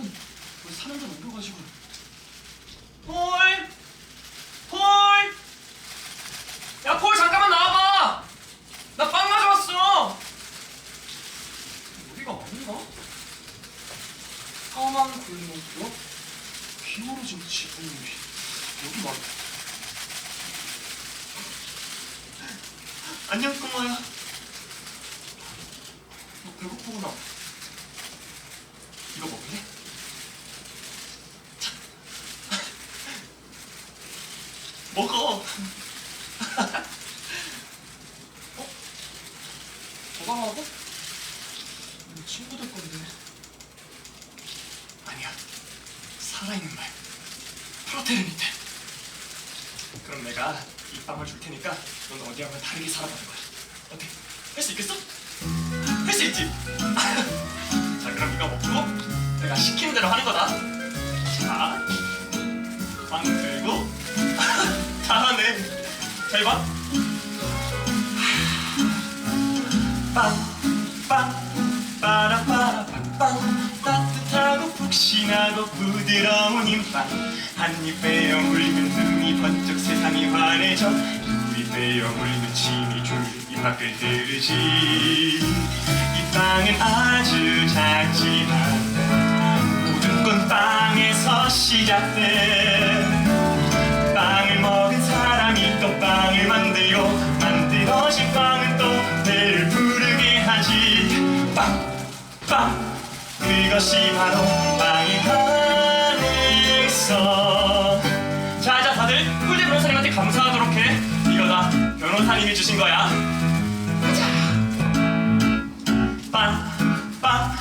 폴은 왜 사는 데 옮겨가지고 폴! 폴! 야, 폴 잠깐만 나와봐! 나 빵 가져왔어! 여기가 아닌가? 까만 골목역 기울어진 지붕 위 여기 맞 안녕 꼬마야 너 배고프구나 이거 먹을래? 먹어 어? 저방하고? 우리 친구들 건데 아니야 살아있는 말 프로테르미테 그럼 내가 이 빵을 줄 테니까 넌 어디하고 다르게 살아가는 거야 어때? 할 수 있겠어? 할 수 있지? 자 그럼 이거 먹고 내가 시키는 대로 하는 거다 잘하네 잘 봐. 빵빵 빠라빠라빵빵 따뜻하고 푹신하고 부드러운 힘빵 한입 베어 물면 눈이 번쩍 세상이 환해져. 우리 베어 물면 침이 줄입 밖을 흐르지. 이 빵은 아주 작지만 모든 건 빵에서 시작돼 빵빵 그것이 바로 빵의 가능성 자자 다들 꿀대 변호사님한테 감사하도록 해. 이거 다 변호사님이 주신 거야. 빵빵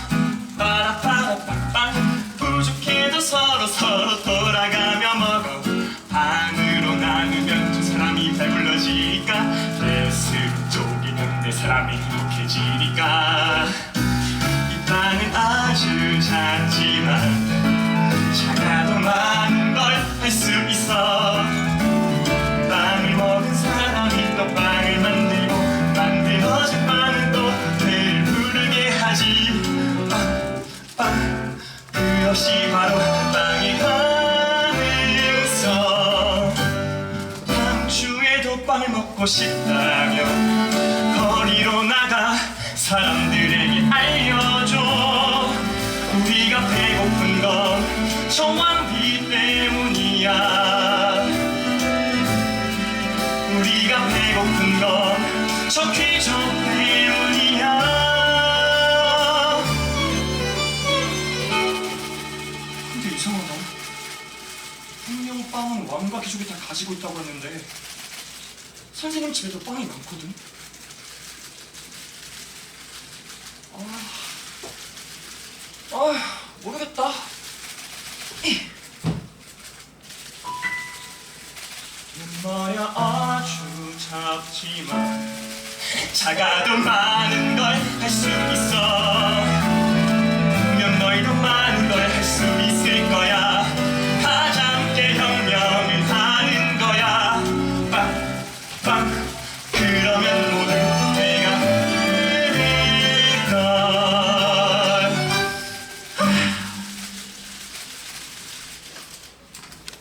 빠라빠라빵빵 부족해도 서로 서로 돌아가며 먹어. 반으로 나누면 두 사람이 배불러지니까? 내 스름 쪼개면 내 사람이 행복해지니까 이 빵은 아주 작지만 작아도 많은 걸 할 수 있어. 빵을 먹은 사람이 또 빵을 만들고 만들어진 빵은 또 배를 부르게 하지. 빵 그것이 바로 빵의 가능성 다음 주에도 빵을 먹고 싶다면 거리로 나가 사람 건 정황비 때문이야. 우리가 배고픈 건저 귀족 때문이야. 근데 이상하다. 분명 빵은 왕과 귀족이 다 가지고 있다고 했는데 선생님 집에도 빵이 많거든. 아, 엄마야 아주 작지만 작아도 많은 걸 할 수 있어